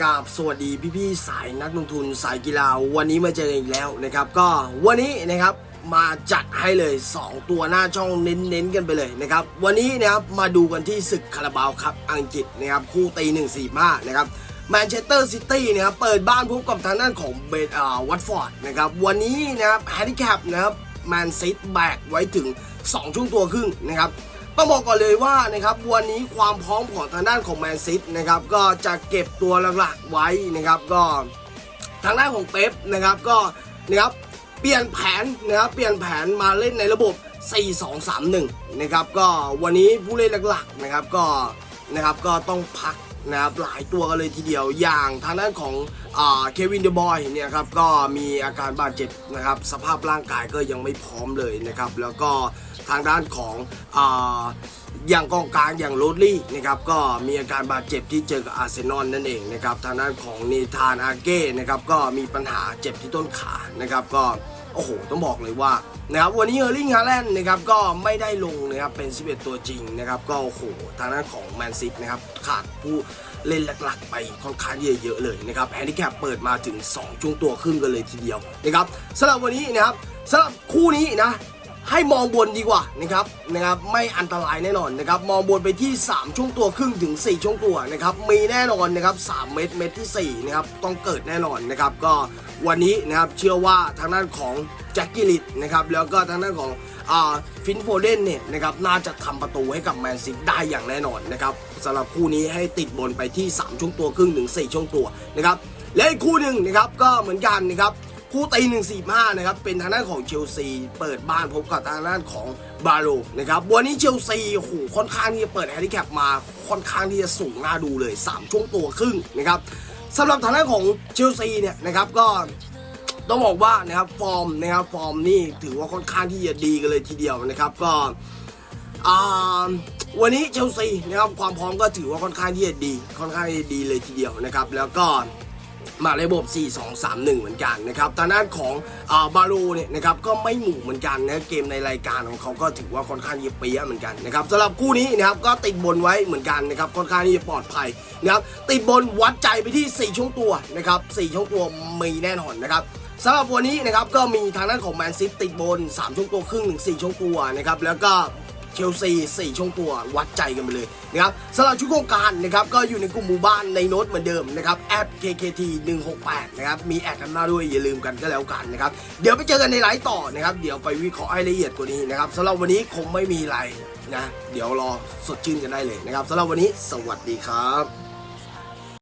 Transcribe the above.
กราบสวัสดีพี่ๆสายนักลงทุนสายกีฬาวันนี้มาเจอกันอีกแล้วนะครับ ก็วันนี้นะครับมาจัดให้เลย 2 ตัวหน้าช่องเน้นๆกันไปเลยนะครับ วันนี้นะครับมาดูกันที่ศึกคาราบาวครับอังกฤษนะครับคู่ตี1 4 5นะครับแมนเชสเตอร์ซิตี้นะครับเปิดบ้านพบกับทางด้านของเบดอ่าวัตฟอร์ดนะครับวันนี้นะครับแฮนดิแคปนะครับแมนซิตแบกไว้ถึง 2 ช่วงตัวครึ่งนะครับ ต้องบอกก่อนเลยว่านะครับวันนี้ความพร้อมของทางด้านของแมนซิตนะครับก็จะเก็บตัวหลักๆไว้นะครับก็ทางด้านของเป๊ปนะครับก็นะครับเปลี่ยนแผนนะครับเปลี่ยนแผนมาเล่นในระบบ 4-2-3-1 นะครับก็วันนี้ผู้เล่นหลักๆนะครับก็นะครับก็ต้องพัก นะครับหลายตัวกันเลยทีเดียวอย่างทางด้านของเควินเดบอยเนี่ยครับก็มีอาการบาดเจ็บนะครับสภาพร่างกายก็ยังไม่พร้อมเลยนะครับแล้วก็ทางด้านของอย่างกองกลางอย่างโรดลี่นะครับก็มีอาการบาดเจ็บที่เจอกับอาร์เซนอลนั่นเองนะครับทางด้านของเนธานอาเก้นะครับก็มีปัญหาเจ็บที่ต้นขานะครับก็ โอ้โห ต้องบอกเลยว่านะครับวันนี้เออร์ลิงฮาแลนด์นะครับก็ไม่ได้ลงนะครับเป็น 11 ตัวจริงนะครับก็โอ้โหทางด้านของแมนซิตนะครับขาดผู้เล่นหลักๆ ไปค่อนข้างเยอะๆเลยนะครับแฮนดิแคปเปิดมาถึง 2 ช่วงตัวครึ่งกันเลยทีเดียวนะครับสำหรับวันนี้นะครับสำหรับคู่นี้นะ ให้มองบนดีกว่านะครับนะครับไม่อันตรายแน่นอนนะครับมองบนไปที่ 3 ช่วงตัวครึ่งถึง 4 ช่วงตัวนะครับมีแน่นอนนะครับ3เม็ดเม็ดที่4นะครับต้องเกิดแน่นอนนะครับก็วันนี้นะครับเชื่อว่าทางด้านของแจ็คกิลิตนะครับแล้วก็ทางด้านของอ่าฟินโฟเดนเนี่ยนะครับน่าจะทำประตูให้กับแมนซิตได้อย่างแน่นอนนะครับสำหรับคู่นี้ให้ติดบนไปที่ 3 ช่วงตัวครึ่งถึง 4 ช่วงตัวนะครับและอีกคู่หนึ่งนะครับก็เหมือนกันนะครับ คู่ตีหนึ่งสี่ห้านะครับเป็นทางด้านของเชลซีเปิดบ้านพบกับทางด้านของบาโลนะครับวันนี้เชลซีโอ้โหค่อนข้างที่จะเปิดแฮนดิแคปมาค่อนข้างที่จะสูงน่าดูเลย 3 ช่วงตัวครึ่งนะครับสำหรับทางด้านของเชลซีเนี่ยนะครับก็ต้องบอกว่านะครับฟอร์มนะครับฟอร์มนี่ถือว่าค่อนข้างที่จะดีกันเลยทีเดียวนะครับก็วันนี้เชลซีนะครับความพร้อมก็ถือว่าค่อนข้างที่จะดี ค่อนข้างที่จะดีเลยทีเดียวนะครับ แล้วก็ มาในระบบ 4 2 3 1 เหมือนกันนะครับทางด้านของอบาโลเนี่ยนะครับก็ไม่หมู่เหมือนกันนะเกมในรายการของเขาก็ถือว่าค่อนข้างที่จะเปี้ยเหมือนกันนะครับสำหรับคู่นี้นะครับก็ติดบนไว้เหมือนกันนะครับค่อนข้างที่จะปลอดภัยนะครับติดบนวัดใจไปที่ 4 ช่วงตัวนะครับ4ช่วงตัวมีแน่นอนนะครับสำหรับวันนี้นะครับก็มีทางด้านของแมนซิตติดบน 3 ช่วงตัวครึ่งถึง4ช่วงตัวนะครับแล้วก็ เชลซี4ช่วงตัววัดใจกันไปเลยนะครับสำหรับชุดโครงการนะครับก็อยู่ในกลุ่มหมู่บ้านในโน้ตเหมือนเดิมนะครับแอป KKT 168นะครับมีแอดกันหน้าด้วยอย่าลืมกันก็แล้วกันนะครับเดี๋ยวไปเจอกันในไลฟ์ต่อนะครับเดี๋ยวไปวิเคราะห์ให้ละเอียดกว่านี้นะครับสำหรับวันนี้คงไม่มีอะไรนะเดี๋ยวรอสดชื่นกันได้เลยนะครับสำหรับวันนี้สวัสดีครับ